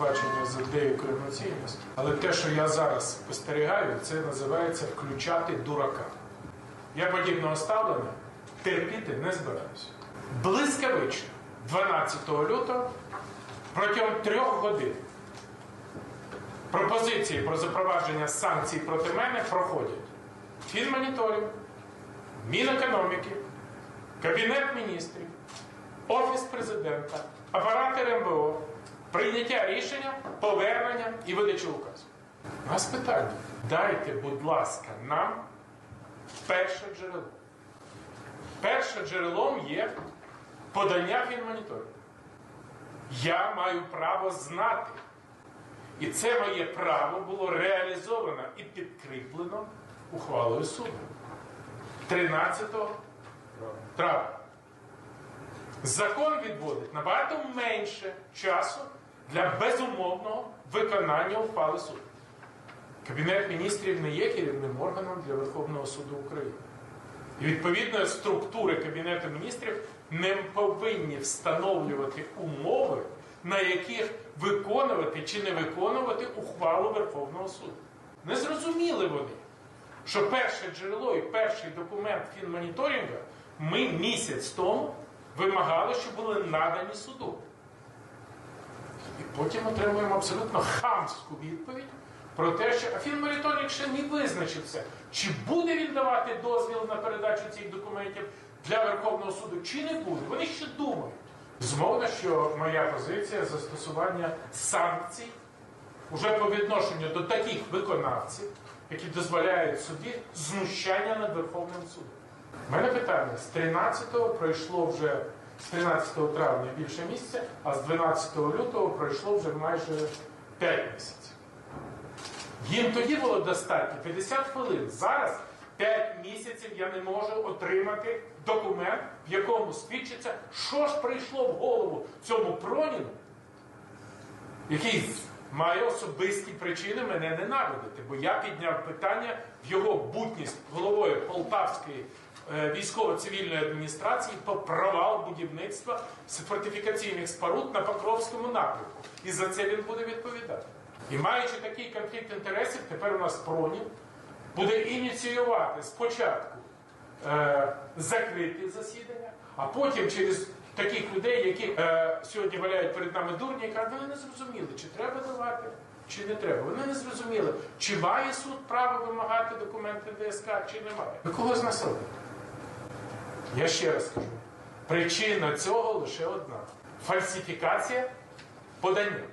бачення з деякою емоційністю. Але те, що я зараз спостерігаю, це називається включати дурака. Я подібного ставлення терпіти не збираюся. Блискавично 12 лютого протягом трьох годин пропозиції про запровадження санкцій проти мене проходять фінмоніторинг, Мінекономіки, Кабінет міністрів, Офіс президента, апарат РМБО, прийняття рішення, повернення і видача указу. У нас питання. Дайте, будь ласка, нам перше джерело. Першим джерелом є подання фінмоніторингу. Я маю право знати. І це моє право було реалізовано і підкріплено ухвалою суду 13 травня. Закон відводить набагато менше часу для безумовного виконання ухвали суду. Кабінет міністрів не є керівним органом для Верховного суду України. І відповідно структури Кабінету міністрів не повинні встановлювати умови, на яких виконувати чи не виконувати ухвалу Верховного суду. Не зрозуміли вони, що перше джерело і перший документ фінмоніторингу ми місяць тому вимагали, щоб були надані суду. І потім отримуємо абсолютно хамську відповідь про те, що а фінмоніторинг ще не визначився, чи буде він давати дозвіл на передачу цих документів для Верховного суду, чи не буде. Вони ще думають. Змовно, що моя позиція застосування санкцій уже по відношенню до таких виконавців, які дозволяють собі знущання над Верховним судом. У мене питання: з 13-го пройшло вже з 13 травня більше місяця, а з 12 лютого пройшло вже майже 5 місяців. Їм тоді було достатньо 50 хвилин. Зараз 5 місяців я не можу отримати документ, в якому свідчиться, що ж прийшло в голову цьому Проніну, який має особисті причини мене ненавидити, бо я підняв питання в його бутність головою Полтавської е, військово-цивільної адміністрації по провал будівництва фортифікаційних споруд на Покровському напрямку. І за це він буде відповідати. І маючи такий конфлікт інтересів, тепер у нас Пронін буде ініціювати спочатку е, закриті засідання, а потім через таких людей, які е, сьогодні валяють перед нами дурні, і кажуть, вони не зрозуміли, чи треба давати, чи не треба. Вони не зрозуміли, чи має суд право вимагати документи ДСК, чи не має. Ви кого з знасилуєте? Я ще раз кажу: причина цього лише одна: фальсифікація подання.